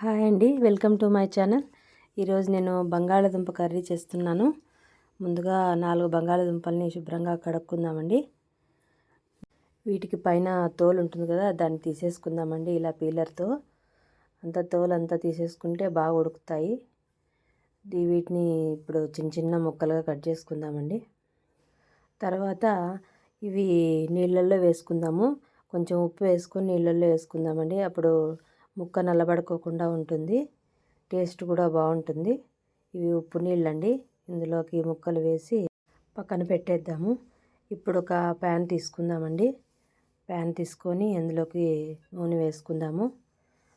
Hi అండి. Welcome to my channel. ఈరోజు నేను బంగాళాదుంప కర్రీ చేస్తున్నాను. ముందుగా నాలుగు బంగాళాదుంపల్ని శుభ్రంగా కడుక్కుందామండి. వీటికి పైన తోలు ఉంటుంది కదా దాన్ని తీసేసుకుందామండి ఇలా పీలర్తో. అంత తోలు అంతా తీసేసుకుంటే బాగా ఉడుకుతాయి. వీటిని ఇప్పుడు చిన్న చిన్న ముక్కలుగా కట్ చేసుకుందామండి. తర్వాత ఇవి నీళ్ళల్లో వేసుకుందాము. కొంచెం ఉప్పు వేసుకొని నీళ్ళల్లో వేసుకుందామండి. అప్పుడు ముక్క నల్లబడుకోకుండా ఉంటుంది. టేస్ట్ కూడా బాగుంటుంది. ఇవి ఉప్పు నీళ్ళండి. ఇందులోకి ముక్కలు వేసి పక్కన పెట్టేద్దాము. ఇప్పుడు ఒక ప్యాన్ తీసుకుందామండి. ప్యాన్ తీసుకొని అందులోకి నూనె వేసుకుందాము.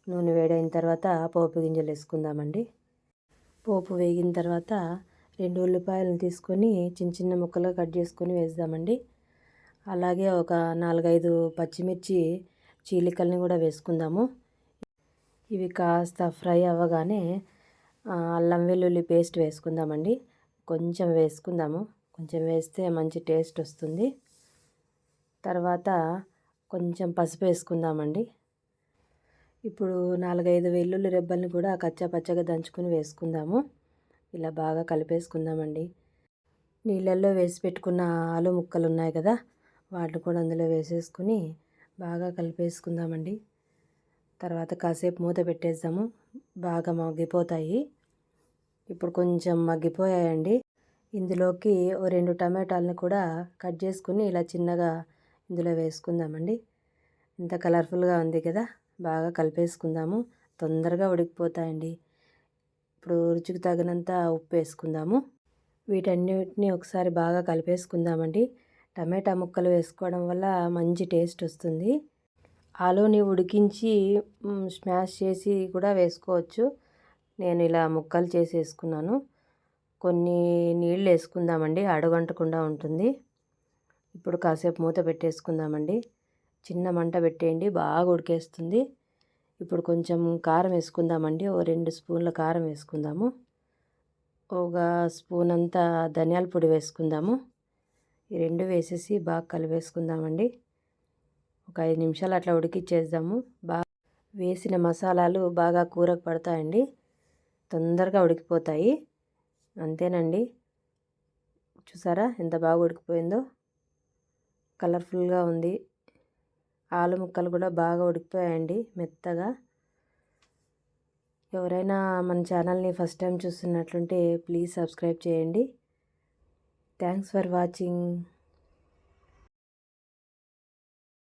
నూనె వేడైన తర్వాత పోపు గింజలు వేసుకుందామండి. పోపు వేగిన తర్వాత రెండు ఉల్లిపాయలను తీసుకొని చిన్న చిన్న ముక్కలుగా కట్ చేసుకొని వేద్దామండి. అలాగే ఒక నాలుగైదు పచ్చిమిర్చి చీలికల్ని కూడా వేసుకుందాము. ఇవి కాస్త ఫ్రై అవ్వగానే అల్లం వెల్లుల్లి పేస్ట్ వేసుకుందామండి. కొంచెం వేసుకుందాము. కొంచెం వేస్తే మంచి టేస్ట్ వస్తుంది. తర్వాత కొంచెం పసుపు వేసుకుందామండి. ఇప్పుడు నాలుగైదు వెల్లుల్లి రెబ్బల్ని కూడా కచ్చా పచ్చగా దంచుకొని వేసుకుందాము. ఇలా బాగా కలిపేసుకుందామండి. నీళ్ళల్లో వేసి పెట్టుకున్న ఆలు ముక్కలు ఉన్నాయి కదా వాటిని కూడా అందులో వేసేసుకుని బాగా కలిపేసుకుందామండి. తర్వాత కాసేపు మూత పెట్టేద్దాము. బాగా మగ్గిపోతాయి. ఇప్పుడు కొంచెం మగ్గిపోయాయండి. ఇందులోకి ఓ రెండు టమాటాలను కూడా కట్ చేసుకుని ఇలా చిన్నగా ఇందులో వేసుకుందామండి. ఇంత కలర్ఫుల్గా ఉంది కదా. బాగా కలిపేసుకుందాము. తొందరగా ఉడికిపోతాయండి. ఇప్పుడు రుచికి తగినంత ఉప్పు వేసుకుందాము. వీటన్నిటిని ఒకసారి బాగా కలిపేసుకుందామండి. టమాటా ముక్కలు వేసుకోవడం వల్ల మంచి టేస్ట్ వస్తుంది. ఆలూని ఉడికించి స్మాష్ చేసి కూడా వేసుకోవచ్చు. నేను ఇలా ముక్కలు చేసి వేసుకున్నాను కొన్ని నీళ్ళు వేసుకుందామండి అడుగంటకుండా ఉంటుంది. ఇప్పుడు కాసేపు మూత పెట్టేసుకుందామండి. చిన్న మంట పెట్టేయండి బాగా ఉడికేస్తుంది. ఇప్పుడు కొంచెం కారం వేసుకుందామండి ఓ రెండు స్పూన్ల కారం వేసుకుందాము. ఒక స్పూన్ అంతా ధనియాల పొడి వేసుకుందాము. ఈ రెండు వేసేసి బాగా కలిపేసుకుందామండి. ఒక ఐదు నిమిషాలు అట్లా ఉడికిచ్చేద్దాము. బాగా వేసిన మసాలాలు బాగా కూరకు పడతాయండి. తొందరగా ఉడికిపోతాయి. అంతేనండి. చూసారా ఎంత బాగా ఉడికిపోయిందో? కలర్ఫుల్గా ఉంది. ఆలు ముక్కలు కూడా బాగా ఉడికిపోయాయండి మెత్తగా. ఎవరైనా మన ఛానల్ని ఫస్ట్ టైం చూస్తున్నట్లుంటే ప్లీజ్ సబ్స్క్రైబ్ చేయండి. Thanks for watching.